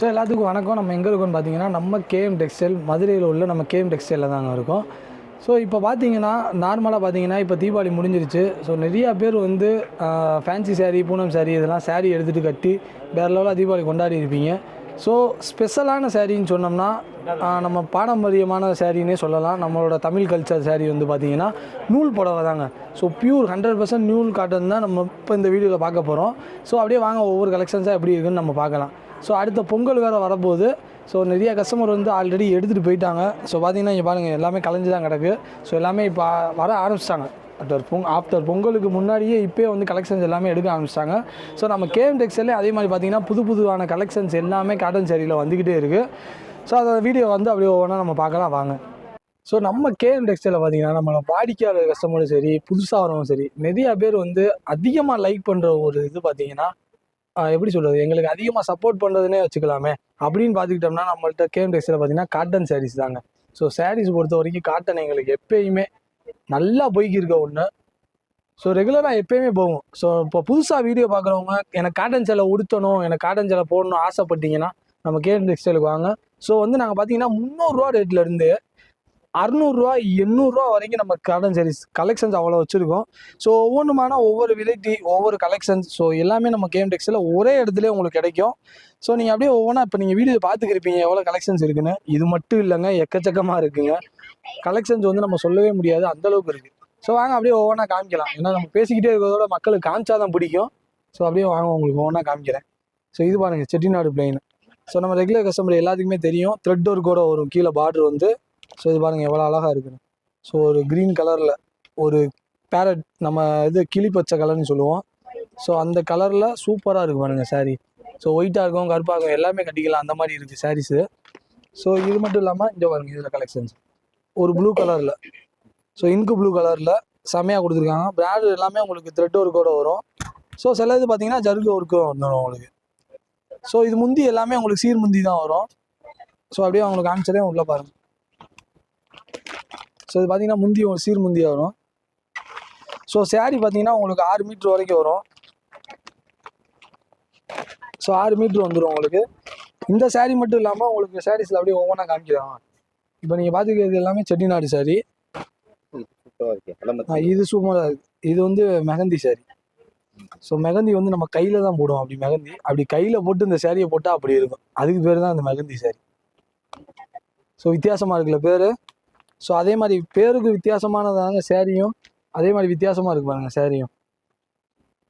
So எல்லாத்துக்கும் வணக்கம். நம்ம எங்கே இருக்கோம்னு பார்த்தீங்கன்னா நம்ம கேஎம் டெக்ஸ்டைல் மதுரையில் உள்ள நம்ம கேஎம் டெக்ஸ்டைலில் தாங்க இருக்கோம். ஸோ இப்போ பார்த்தீங்கன்னா நார்மலாக பார்த்தீங்கன்னா இப்போ தீபாவளி முடிஞ்சிருச்சு. ஸோ நிறையா பேர் வந்து ஃபேன்சி saree பூனம் சேரீ இதெல்லாம் சேரீ எடுத்துகிட்டு கட்டி வேறு லெவலாக தீபாவளி கொண்டாடி இருப்பீங்க. ஸோ ஸ்பெஷலான சாரின்னு சொன்னோம்னா நம்ம பாரம்பரியமான சாரின்னே சொல்லலாம். நம்மளோட தமிழ் கல்ச்சர் saree வந்து பார்த்தீங்கன்னா நூல் புடவை தாங்க. ஸோ பியூர் ஹண்ட்ரட் பர்சன்ட் நூல் காட்டன் தான் நம்ம இப்போ இந்த வீடியோவில் பார்க்க போகிறோம் ஸோ அப்படியே வாங்க ஒவ்வொரு கலெக்ஷன்ஸாக எப்படி இருக்குன்னு நம்ம பார்க்கலாம். ஸோ அடுத்த பொங்கல் வேறு வரப்போகுது. ஸோ நிறைய கஸ்டமர் வந்து ஆல்ரெடி எடுத்துகிட்டு போயிட்டாங்க. ஸோ பார்த்தீங்கன்னா இங்கே பாருங்கள் எல்லாமே கலைஞ்சு தான் கிடக்கு. ஸோ எல்லாமே இப்போ வர ஆரம்பிச்சிட்டாங்க. ஆஃப்டர் பொங் ஆஃப்டர் பொங்கலுக்கு முன்னாடியே இப்போயே வந்து கலெக்ஷன்ஸ் எல்லாமே எடுக்க ஆரம்பிச்சிட்டாங்க. ஸோ நம்ம கேஎம் டெக்ஸ்டைலே அதே மாதிரி பார்த்தீங்கன்னா புது புதுவான கலெக்ஷன்ஸ் எல்லாமே காட்டன் சரியில் வந்துக்கிட்டே இருக்குது ஸோ அதை வீடியோ வந்து அப்படியே ஒவ்வொன்றா நம்ம பார்க்கலாம் வாங்க. ஸோ நம்ம கேஎம் டெக்ஸ்டைலில் பார்த்தீங்கன்னா நம்மளை வாடிக்கையாளர் கஸ்டமரும் சரி புதுசாக வரவும் சரி நிறையா பேர் வந்து அதிகமாக லைக் பண்ணுற ஒரு இது பார்த்தீங்கன்னா எப்படி சொல்கிறது எங்களுக்கு அதிகமாக சப்போர்ட் பண்ணுறதுனே வச்சுக்கலாமே. அப்படின்னு பார்த்துக்கிட்டோம்னா நம்மள்ட்ட கேஎம் டெக்ஸில் பார்த்தீங்கன்னா காட்டன் சாரீஸ் தாங்க. ஸோ சாரீஸ் பொறுத்த வரைக்கும் காட்டன் எங்களுக்கு எப்பயுமே நல்லா போய்க்கு இருக்க ஒன்று ஸோ ரெகுலராக எப்பயுமே போகும். ஸோ இப்போ புதுசாக வீடியோ பார்க்குறவங்க எனக்கு காட்டன் சேலை உடுத்தணும் எனக்கு காட்டன் சேலை போடணும் ஆசைப்பட்டீங்கன்னா நம்ம கேஎம் டெக்ஸ்டைலுக்கு வாங்க. ஸோ வந்து நாங்கள் பார்த்தீங்கன்னா முந்நூறுரூவா ரேட்லேருந்து அறநூறுரூவா எண்ணூறுரூவா வரைக்கும் நம்ம காட்டன் சாரீஸ் கலெக்ஷன்ஸ் அவ்வளோ வச்சுருக்கோம். ஸோ ஒவ்வொன்றுமான ஒவ்வொரு வெரைட்டி ஒவ்வொரு கலெக்ஷன்ஸ் ஸோ எல்லாமே நம்ம கேம் டெக்ஸில் ஒரே இடத்துல உங்களுக்கு கிடைக்கும். ஸோ நீங்கள் அப்படியே ஒவ்வொன்றா இப்போ நீங்கள் வீடியோ பார்த்துக்கிருப்பீங்க எவ்வளோ கலெக்ஷன்ஸ் இருக்குன்னு. இது மட்டும் இல்லைங்க எக்கச்சக்கமாக இருக்குங்க. கலெக்ஷன்ஸ் வந்து நம்ம சொல்லவே முடியாது அந்த அளவுக்கு இருக்குது ஸோ வாங்க அப்படியே ஒவ்வொன்றா காமிக்கலாம். ஏன்னா நம்ம பேசிக்கிட்டே இருக்கிறதோட மக்களுக்கு காமிச்சா தான் பிடிக்கும். ஸோ அப்படியே வாங்க உங்களுக்கு ஒவ்வொன்றா காமிக்கிறேன். ஸோ இது பாருங்கள் செட்டிநாடு பிளெயின் ஸோ நம்ம ரெகுலர் கஸ்டமர் எல்லாத்துக்குமே தெரியும். த்ரெட் ஒர்க்கோட வரும் கீழே பார்டர் வந்து. ஸோ இது பாருங்கள் எவ்வளோ அழகாக இருக்குன்னு. ஸோ ஒரு க்ரீன் கலரில் ஒரு பேரட் நம்ம இது கிளி பச்சை கலர்னு சொல்லுவோம். ஸோ அந்த கலரில் சூப்பராக இருக்கு பாருங்க சாரீ ஸோ ஒயிட்டாக இருக்கும் கருப்பாக இருக்கும் எல்லாமே கட்டிக்கலாம் அந்த மாதிரி இருக்குது சாரீஸு ஸோ இது மட்டும் இல்லாமல் இங்கே பாருங்கள் இதில் கலெக்ஷன்ஸ் ஒரு ப்ளூ கலரில் ஸோ இங்கு ப்ளூ கலரில் செமையாக கொடுத்துருக்காங்க. பிராண்ட் எல்லாமே உங்களுக்கு த்ரெட் ஒர்க்கோட வரும். ஸோ சில இது பார்த்தீங்கன்னா ஜருகு ஒர்க்கும் வந்துடும் உங்களுக்கு. ஸோ இது முந்தி எல்லாமே உங்களுக்கு சீர் முந்தி தான் வரும். ஸோ அப்படியே உங்களுக்கு காமிச்சதே உள்ளே பாருங்கள் ஸோ இது பார்த்தீங்கன்னா முந்தி சீர் முந்தி வரும். ஸோ saree பார்த்தீங்கன்னா உங்களுக்கு ஆறு மீட்ரு வரைக்கும் வரும். ஸோ ஆறு மீட்ரு வந்துடும் உங்களுக்கு. இந்த saree மட்டும் இல்லாமல் உங்களுக்கு சாரீஸில் அப்படியே ஒவ்வொன்றா காமிக்கிறாங்க இப்போ நீங்கள் பார்த்துக்கிறது எல்லாமே செட்டிநாடு அலமத்தி இது சூப்பராக இருக்கு. இது வந்து மெகந்தி saree. ஸோ மெகந்தி வந்து நம்ம கையில் தான் போடுவோம் அப்படி மெகந்தி. அப்படி கையில் போட்டு இந்த சேரீயை போட்டால் அப்படி இருக்கும். அதுக்கு பேர் தான் இந்த மெகந்தி saree. ஸோ வித்தியாசமாக இருக்குல்ல பேர்? ஸோ அதே மாதிரி பேருக்கு வித்தியாசமானதாங்க சேரீயும் அதே மாதிரி வித்தியாசமாக இருக்கு பாருங்கள் சேரீயும்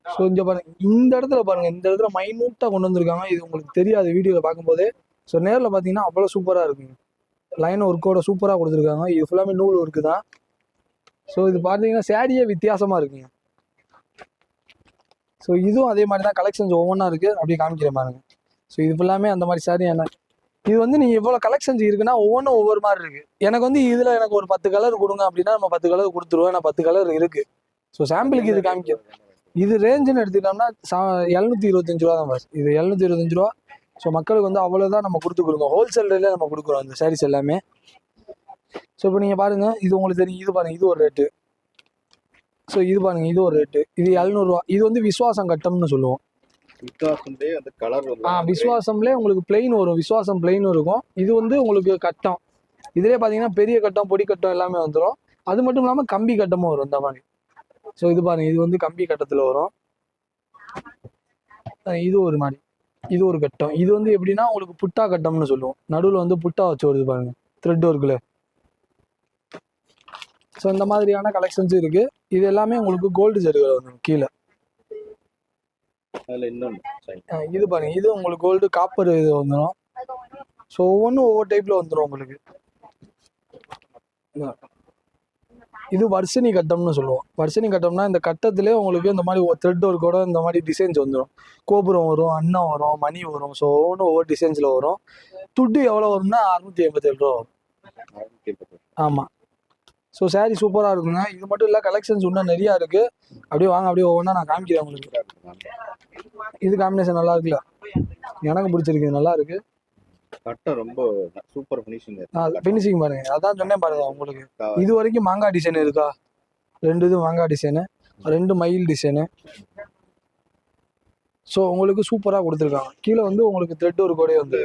ஸோ இங்கே பாருங்கள் இந்த இடத்துல பாருங்கள் இந்த இடத்துல மைனூட்டாக கொண்டு வந்திருக்காங்க. இது உங்களுக்கு தெரியாது வீடியோவில் பார்க்கும்போது ஸோ நேரில் பார்த்தீங்கன்னா அவ்வளோ சூப்பராக இருக்குங்க. லைன் ஒர்க்கோட சூப்பராக கொடுத்துருக்காங்க. இது ஃபுல்லாமே நூல் ஒர்க்கு தான். ஸோ இது பார்த்தீங்கன்னா சேரீயே வித்தியாசமாக இருக்குங்க. ஸோ இதுவும் அதே மாதிரி தான் கலெக்ஷன்ஸ் ஒவ்வொன்றா இருக்குது அப்படியே காமிக்கிற பாருங்க. ஸோ இது ஃபுல்லாமே அந்த மாதிரி சாரி என்ன இது வந்து நீங்கள் இவ்வளோ கலெக்ஷன்ஸ் இருக்குன்னா ஒவ்வொன்றும் ஒவ்வொரு மாதிரி இருக்குது எனக்கு வந்து இதில் எனக்கு ஒரு பத்து கலர் கொடுங்க அப்படின்னா நம்ம பத்து கலர் கொடுத்துருவோம். நான் பத்து கலர் இருக்குது ஸோ சாம்பிளுக்கு இது காமிக்க இது ரேஞ்சுன்னு எடுத்துக்கிட்டோம்னா சா எழுநூத்தி இருபத்தஞ்சு ரூபா தான் பாஸ் இது எழுநூத்தி இருபத்தஞ்சு ரூபா. ஸோ மக்களுக்கு வந்து அவ்வளோதான் நம்ம கொடுத்து கொடுக்கோம் ஹோல்சேல் ரேட்ல நம்ம கொடுக்குறோம் இந்த சாரீஸ் எல்லாமே. ஸோ இப்போ நீங்கள் பாருங்க. இது உங்களுக்கு தெரியும். இது பாருங்க. இது ஒரு ரேட்டு ஸோ இது பாருங்க. இது ஒரு ரேட்டு இது எழுநூறுவா இது வந்து விஸ்வாசம் கட்டம்னு சொல்லுவோம். வித்தியாசம்லயே வந்து கலர் ஆ விசுவாசம்லேயே உங்களுக்கு பிளெயின் வரும். விசுவாசம் பிளெயின் இருக்கும். இது வந்து உங்களுக்கு கட்டம். இதுலேயே பார்த்தீங்கன்னா பெரிய கட்டம் பொடி கட்டம் எல்லாமே வந்துடும் அது மட்டும் இல்லாமல் கம்பி கட்டமும் வரும். இந்த மாதிரி. ஸோ இது பாருங்க. இது வந்து கம்பி கட்டத்தில் வரும். இது ஒரு மாதிரி. இது ஒரு கட்டம். இது வந்து எப்படின்னா உங்களுக்கு புட்டா கட்டம்னு சொல்லுவோம். நடுவில் வந்து புட்டா வச்சு வருது பாருங்க. த்ரெட் ஒர்க்கில் ஸோ இந்த மாதிரியான கலெக்ஷன்ஸ் இருக்குது இது எல்லாமே உங்களுக்கு கோல்டு ஜெருகில் வந்துடும் கீழே. அதுல சரி. இது பாருங்க. இது உங்களுக்கு கோல்டு காப்பர் இது வந்துடும் ஸோ ஒவ்வொன்றும் ஒவ்வொரு டைப்ல வந்துடும் உங்களுக்கு. இது வர்ஷினி கட்டம்னு சொல்லுவோம். வர்ஷினி கட்டம்னா இந்த கட்டத்திலே உங்களுக்கு இந்த மாதிரி த்ரெட் ஒர்க்கோட இந்த மாதிரி டிசைன்ஸ் வந்துடும் கோபுரம் வரும் அன்னம் வரும் மணி வரும். ஸோ ஒவ்வொன்றும் ஒவ்வொரு டிசைன்ஸில் வரும். துட்டு எவ்வளோ வரும்னா அறுநூத்தி எண்பத்தேழு ரூபா வரும். ஆமாம் ஸோ saree சூப்பராக இருக்குங்க. இது மட்டும் இல்லை கலெக்ஷன்ஸ் இன்னும் நிறையா இருக்குது அப்படியே வாங்க அப்படியே ஒவ்வொன்றா நான் காமிக்கிறேன் உங்களுக்கு. இது காம்பினேஷன் நல்லா இருக்குல்ல? எனக்கு பிடிச்சிருக்கு இது நல்லா இருக்கு. கட்டம் ரொம்ப சூப்பர் பினிஷிங் ஃபினிஷிங் பாருங்க. அதான் சொன்னேன் பாருங்க உங்களுக்கு. இது வரைக்கும் மாங்காய் டிசைன் இருக்கா? ரெண்டு இது மாங்காய் டிசைனு ரெண்டு மயில் டிசைனு ஸோ உங்களுக்கு சூப்பராக கொடுத்துருக்காங்க. கீழே வந்து உங்களுக்கு த்ரெட் ஒரு கூட வந்து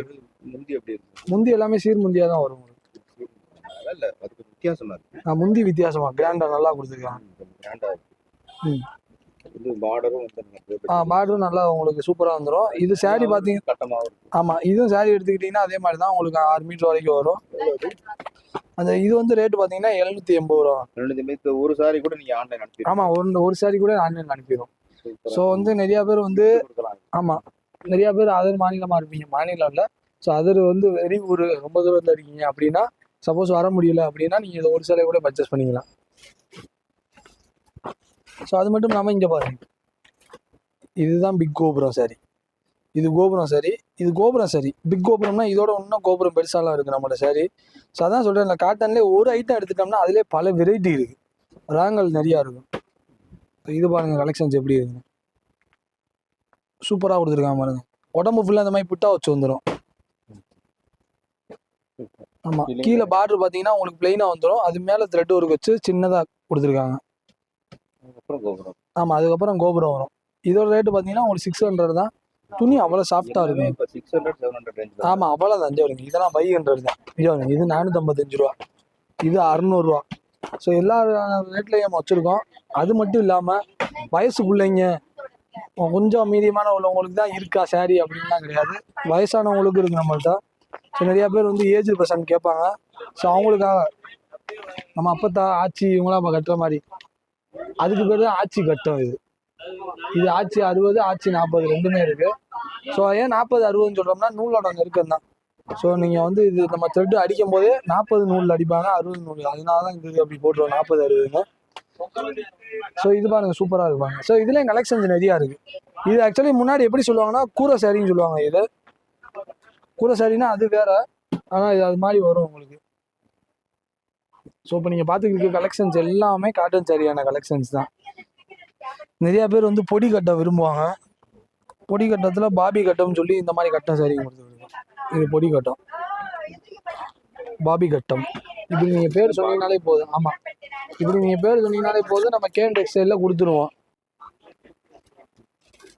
முந்தி இருக்கு முந்தி எல்லாமே சீர் முந்தியாக தான் வரும். உங்களுக்கு வித்தியாசமா இருக்கு. முந்தி வித்தியாசமாக கிராண்டாக நல்லா கொடுத்துருக்காங்க. கிராண்டா இருக்கு. ம். பார்டரும் நல்லா உங்களுக்கு சூப்பராக வந்துடும் இது saree பார்த்தீங்க ஆமாம் இதுவும் saree எடுத்துக்கிட்டிங்கன்னா அதே மாதிரி தான் உங்களுக்கு ஆறு மீட்டர் வரைக்கும் வரும். அந்த இது வந்து ரேட்டு பார்த்தீங்கன்னா எழுநூற்றி எண்பது ரூபா. இந்த ஒரு சாரி கூட நீங்க ஆன்லைன் அனுப்பி ஆமாம் ஒரு ஒரு saree கூட ஆன்லைன் அனுப்பிடும் ஸோ வந்து நிறையா பேர் வந்து ஆமாம் நிறையா பேர் அதர் மாநிலமாக இருப்பீங்க. மாநிலம் இல்லை. ஸோ அதர் வந்து வெரி ஊர் ரொம்ப தூரம் வந்து இருக்கீங்க அப்படின்னா சப்போஸ் வர முடியல அப்படின்னா நீங்கள் இதை ஒரு சிலை கூட பர்ச்சேஸ் பண்ணிக்கலாம். ஸோ அது மட்டும் இல்லாமல் இங்கே பாருங்க. இதுதான் பிக் கோபுரம் சரி. இது கோபுரம் சரி. இது கோபுரம் சரி. பிக் கோபுரம்னா இதோட இன்னும் கோபுரம் பெருசாலாம் இருக்குது நம்மளோட சரி. ஸோ அதான் சொல்கிறேன் இந்த காட்டன்லேயே ஒரு ஐட்டம் எடுத்துட்டோம்னா அதிலே பல வெரைட்டி இருக்குது ராங்கல் நிறையா இருக்கும். இது பாருங்க கலெக்ஷன்ஸ் எப்படி இருக்குங்க சூப்பராக கொடுத்துருக்காங்க பாருங்க. உடம்பு ஃபுல்லாக இந்த மாதிரி புட்டா வச்சு வந்துடும் ஆமாம். கீழே பார்டர் பார்த்தீங்கன்னா உங்களுக்கு பிளெயினாக வந்துடும் அது மேலே த்ரெட் ஒர்க் வச்சு சின்னதாக கொடுத்துருக்காங்க. ஆமாம் அதுக்கப்புறம் கோபுரம் வரும். இதோட ரேட்டு பார்த்தீங்கன்னா உங்களுக்கு சிக்ஸ் ஹண்ட்ரட் தான். துணி அவ்வளோ சாஃப்டாக இருக்கும். ஆமாம் அவ்வளோ தான். வருங்க இதெல்லாம் ஃபைவ் ஹண்ட்ரட் தான். இங்கே இது நானூற்றம்பத்தஞ்சு ரூபா. இது அறநூறுவா ஸோ எல்லா ரேட்லையும் வச்சுருக்கோம். அது மட்டும் இல்லாமல் வயசு பிள்ளைங்க கொஞ்சம் மீடியமான உள்ளவங்களுக்கு தான் இருக்கா saree அப்படின்லாம் கிடையாது. வயசானவங்களுக்கும் இருக்குது நம்மள்ட்ட. ஸோ நிறையா பேர் வந்து ஏஜ் பர்சன் கேட்பாங்க. ஸோ அவங்களுக்காக நம்ம அப்பத்தா ஆச்சி இவங்களாம் கட்டுற மாதிரி. அதுக்கு பேர் தான் ஆட்சி கட்டம் இது. இது ஆட்சி அறுபது ஆட்சி நாற்பது ரெண்டுமே இருக்கு. ஸோ ஏன் நாற்பது அறுபதுன்னு சொல்கிறோம்னா நூலோட நெருக்கம் தான். ஸோ நீங்கள் வந்து இது நம்ம த்ரெட்டு அடிக்கும் போதே நாற்பது நூலில் அடிப்பாங்க அறுபது நூல். அதனால தான் இது அப்படி போட்டுருவோம் நாற்பது அறுபதுன்னு. ஸோ இது பாருங்க சூப்பராக இருப்பாங்க ஸோ இதுலேயும் கலெக்ஷன்ஸ் நிறையா இருக்குது இது ஆக்சுவலி முன்னாடி எப்படி சொல்லுவாங்கன்னா கூரை சாரின்னு சொல்லுவாங்க இது. கூரை சாரின்னா அது வேற. ஆனால் இது அது மாதிரி வரும் உங்களுக்கு. ஸோ இப்போ நீங்கள் பார்த்துக்கிட்டு கலெக்ஷன்ஸ் எல்லாமே காட்டன் சாரியான கலெக்ஷன்ஸ் தான். நிறையா பேர் வந்து பொடி கட்டை விரும்புவாங்க. பொடி கட்டத்தில் பாபி கட்டம்னு சொல்லி இந்த மாதிரி கட்டம் சாரி கொடுத்துருக்கோம் இது பொடி கட்டம். பாபி கட்டம். இப்படி நீங்கள் பேர் சொன்னீங்கனாலே போதும். ஆமாம் இப்படி நீங்கள் பேர் சொன்னீங்கனாலே போதும். நம்ம கேன் டெக்ஸ்டைலில் கொடுத்துருவோம்.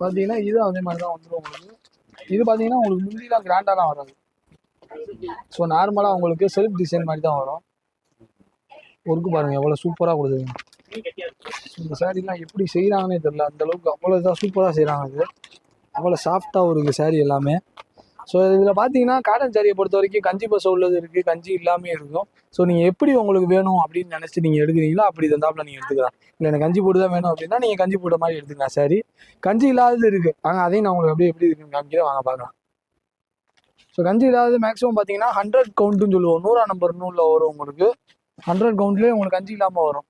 பார்த்தீங்கன்னா இது அதே மாதிரி தான் வந்துடும் உங்களுக்கு. இது பார்த்தீங்கன்னா உங்களுக்கு முந்திலாம் கிராண்டாலாம் வராது ஸோ நார்மலாக உங்களுக்கு செல்ஃப் டிசைன் மாதிரி தான் வரும். ஒர்க்கு பாருங்கள் எவ்வளோ சூப்பராக கொடுத்துருங்க இந்த சாரீலாம் எப்படி செய்கிறாங்கன்னே தெரில அந்த அளவுக்கு அவ்வளோ இதாக சூப்பராக செய்கிறாங்க அது அவ்வளோ சாஃப்டாகவும் இருக்குது சாரீ எல்லாமே. ஸோ இதில் பார்த்தீங்கன்னா காட்டன் சாரியை பொறுத்த வரைக்கும் கஞ்சி பசை உள்ளது இருக்குது கஞ்சி இல்லாமே இருக்கும். ஸோ நீங்கள் எப்படி உங்களுக்கு வேணும் அப்படின்னு நினச்சி நீங்கள் எடுக்கிறீங்களோ அப்படி தந்தாப்புல நீங்கள் எடுத்துக்கலாம். இல்லை எனக்கு கஞ்சி போட்டு தான் வேணும் அப்படின்னா நீங்கள் கஞ்சி போட்ட மாதிரி எடுத்துக்கலாம் சாரி கஞ்சி இல்லாதது இருக்குது வாங்க அதையும் நான் உங்களுக்கு அப்படியே எப்படி இருக்குன்னு காமிக்கிறேன். வாங்க பார்க்கலாம். ஸோ கஞ்சி இல்லாதது மேக்ஸிமம் பார்த்தீங்கன்னா ஹண்ட்ரட் கவுண்ட்டுன்னு சொல்லுவோம். நூறா நம்பர் நூலில் வரும் உங்களுக்கு. ஹண்ட்ரட் கவுண்ட்லேயே உங்களுக்கு கஞ்சி இல்லாமல் வரும்.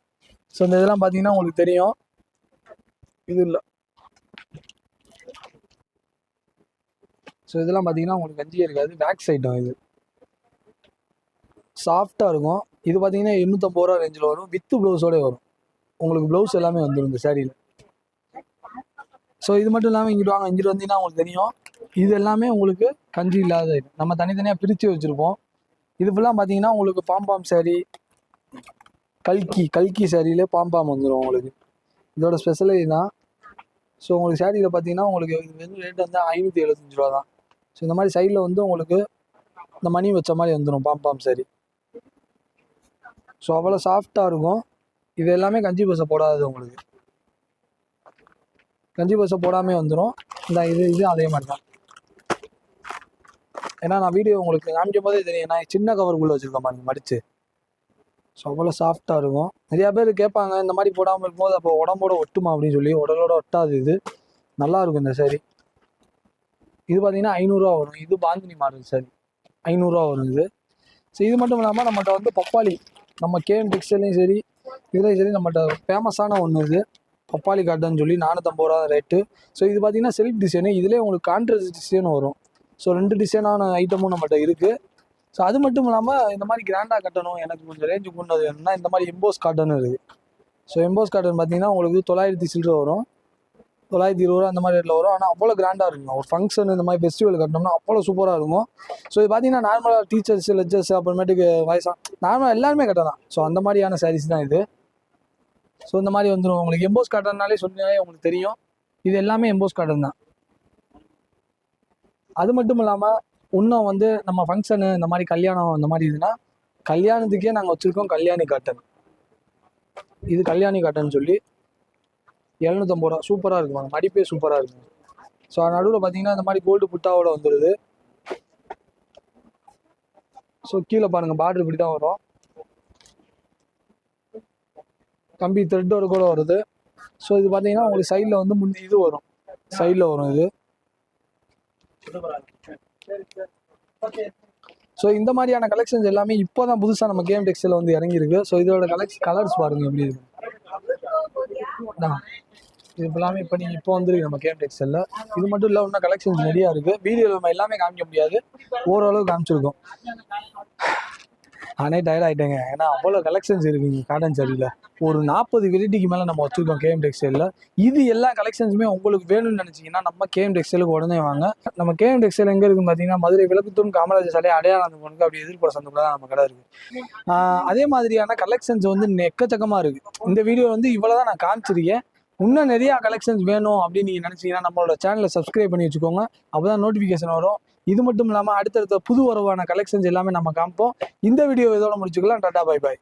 ஸோ இந்த இதெல்லாம் பார்த்தீங்கன்னா உங்களுக்கு தெரியும். இது இல்லை. ஸோ இதெல்லாம் பார்த்தீங்கன்னா உங்களுக்கு கஞ்சியே இருக்காது. பேக் ஐட்டம் இது. சாஃப்டாக இருக்கும். இது பார்த்தீங்கன்னா எண்ணூற்றம்பது ரூபா ரேஞ்சில் வரும். வித்து ப்ளவுஸோட வரும். உங்களுக்கு ப்ளவுஸ் எல்லாமே வந்துடும் இந்த சாரியில் ஸோ இது மட்டும் இல்லாமல் இங்கிட்டு வாங்க. இங்கிட்டு வந்தீங்கன்னா உங்களுக்கு தெரியும். இது எல்லாமே உங்களுக்கு கஞ்சி இல்லாத நம்ம தனித்தனியாக பிரித்து வச்சுருப்போம். இது ஃபுல்லாக பார்த்தீங்கன்னா உங்களுக்கு பாம்பாம் சேரீ கல்கி கல்கி சேரீலே பாம்பாம் வந்துடும் உங்களுக்கு. இதோட ஸ்பெஷலே தான் ஸோ உங்களுக்கு சேரீயில் பார்த்தீங்கன்னா உங்களுக்கு இது வந்து ரேட் வந்து ஐநூற்றி எழுபத்தஞ்சு ரூபா தான். ஸோ இந்த மாதிரி சைடில் வந்து உங்களுக்கு இந்த மணி வச்ச மாதிரி வந்துடும் பாம்பாம் சேரீ ஸோ அவ்வளோ சாஃப்டாக இருக்கும். இது எல்லாமே கஞ்சி பசை போடாது உங்களுக்கு. கஞ்சி பசை போடாமே வந்துடும் இந்த இது இது அதே மாதிரி தான். ஏன்னா நான் வீடியோ உங்களுக்கு காமிக்கும் போதே தெரியும். நான் சின்ன கவருக்குள்ளே வச்சுருக்கேன் பாருங்க மடித்து ஸோ அவ்வளோ சாஃப்டாக இருக்கும். நிறையா பேர் கேட்பாங்க இந்த மாதிரி போடாமல் இருக்கும்போது அப்போ உடம்போட ஒட்டுமா அப்படின்னு சொல்லி உடலோட ஒட்டாது இது. நல்லாயிருக்கும் இந்த சரி இது பார்த்தீங்கன்னா ஐநூறுரூவா வரும். இது பாந்தினி மாடல் சரி ஐநூறுரூவா வரும் இது. ஸோ இது மட்டும் இல்லாமல் நம்மகிட்ட வந்து பப்பாளி நம்ம கேஎம் டெக்ஸ்டைலையும் சரி இதுலேயும் சரி நம்மகிட்ட ஃபேமஸான ஒன்று இது. பப்பாளி காட்டன் சொல்லி நானூற்றம்பது ரூபா ரேட்டு ஸோ இது பார்த்தீங்கன்னா செல்ஃப் டிசைனு இதுலேயே உங்களுக்கு கான்ட்ரஸ்ட் டிசைன் வரும். ஸோ ரெண்டு டிசைனான ஐட்டமும் நம்மகிட்ட இருக்குது ஸோ அது மட்டும் இல்லாமல் இந்த மாதிரி கிராண்டாக கட்டணும் எனக்கு கொஞ்சம் ரேஞ்சு கொண்டது வேணும்னா இந்த மாதிரி எம்போஸ் காட்டன் இருக்குது ஸோ எம்போஸ் காட்டன் பார்த்தீங்கன்னா உங்களுக்கு தொள்ளாயிரத்தி சில்லற வரும். தொள்ளாயிரத்தி இருபது ரூபா அந்த மாதிரி ரேட்டில் வரும். ஆனால் அவ்வளோ கிராண்டாக இருக்கும் ஒரு ஃபங்க்ஷன் இந்த மாதிரி ஃபெஸ்டிவல் கட்டினோம்னா அவ்வளோ சூப்பராக இருக்கும். ஸோ இது பார்த்தீங்கன்னா நார்மலாக டீச்சர்ஸ் லெக்சர்ஸ் அப்புறமேட்டுக்கு வயசா நார்மலாக எல்லாருமே கட்டலாம் ஸோ அந்த மாதிரியான சாரீஸ் தான் இது. ஸோ இந்த மாதிரி வந்துடும் உங்களுக்கு எம்போஸ் காட்டன்னாலே சொன்னாலே உங்களுக்கு தெரியும். இது எல்லாமே எம்போஸ் காட்டன் தான். அது மட்டும் இல்லாமல் இன்னும் வந்து நம்ம ஃபங்க்ஷனு இந்த மாதிரி கல்யாணம் இந்த மாதிரி இதுனா கல்யாணத்துக்கே நாங்கள் வச்சுருக்கோம் கல்யாணி காட்டன் இது கல்யாணி காட்டன் சொல்லி எழுநூத்தம்பது ரூபா சூப்பராக இருக்குவாங்க மடிப்பே சூப்பராக இருக்கும். ஸோ நடுவில் பார்த்தீங்கன்னா இந்த மாதிரி கோல்டு புட்டாவோட வந்துடுது ஸோ கீழே பாருங்கள் பார்டர் இப்படி தான் வரும். கம்பி த்ரெட்டோட கூட வருது. ஸோ இது பார்த்தீங்கன்னா உங்களுக்கு சைடில் வந்து முந்தி இது வரும். சைடில் வரும் இது. ஸோ இந்த மாதிரியான கலெக்ஷன்ஸ் எல்லாமே இப்போ தான் புதுசாக நம்ம கேம் டெக்ஸ்டைல் வந்து இறங்கியிருக்கு. ஸோ இதோட கலெக்ஷன் கலர்ஸ் பாருங்க எப்படி இருக்கு. இது எல்லாமே இப்போ நீங்கள் இப்போ வந்துருக்கு நம்ம கேம் டெக்ஸ்டைலில் இது மட்டும் இல்லை இன்னும் கலெக்ஷன்ஸ் நிறையா இருக்குது வீடியோவில் நம்ம எல்லாமே காமிக்க முடியாது. ஓரளவு காமிச்சிருக்கோம். நானே டயர்ட் ஆகிட்டேங்க ஏன்னா அவ்வளோ கலெக்ஷன்ஸ் இருக்குங்க காட்டன் சாரியில் ஒரு நாற்பது வெரைட்டிக்கு மேலே நம்ம வச்சுருக்கோம் கேஎம் டெக்ஸ்டைலில் இது எல்லா கலெக்ஷன்ஸுமே உங்களுக்கு வேணும்னு நினச்சிங்கன்னா நம்ம கேஎம் டெக்ஸ்டைலுக்கு உடனே வாங்க. நம்ம கேஎம் டெக்ஸ்டைல் எங்கே இருக்குன்னு பார்த்தீங்கன்னா மதுரை விளக்குத்தூண் காமராஜர் சாலை அடையாளம் பொண்ணுக்கு அப்படி எதிர்ப்புற சந்தத்தில் தான் நம்ம கடை இருக்குது அதே மாதிரியான கலெக்ஷன்ஸ் வந்து எக்கச்சக்கமாக இருக்குது இந்த வீடியோ வந்து இவ்வளோ தான் நான் காமிச்சிருக்கேன். இன்னும் நிறையா கலெக்ஷன்ஸ் வேணும் அப்படின்னு நீங்கள் நினச்சிங்கன்னா நம்மளோட சேனலை சப்ஸ்கிரைப் பண்ணி வச்சுக்கோங்க. அப்போ தான் நோட்டிஃபிகேஷன் வரும். இது மட்டும் இல்லாமல் அடுத்தடுத்த புது உறவான கலெக்ஷன்ஸ் எல்லாமே நம்ம காமிப்போம். இந்த வீடியோ இதோட முடிச்சுக்கலாம். டாடா பாய் பாய்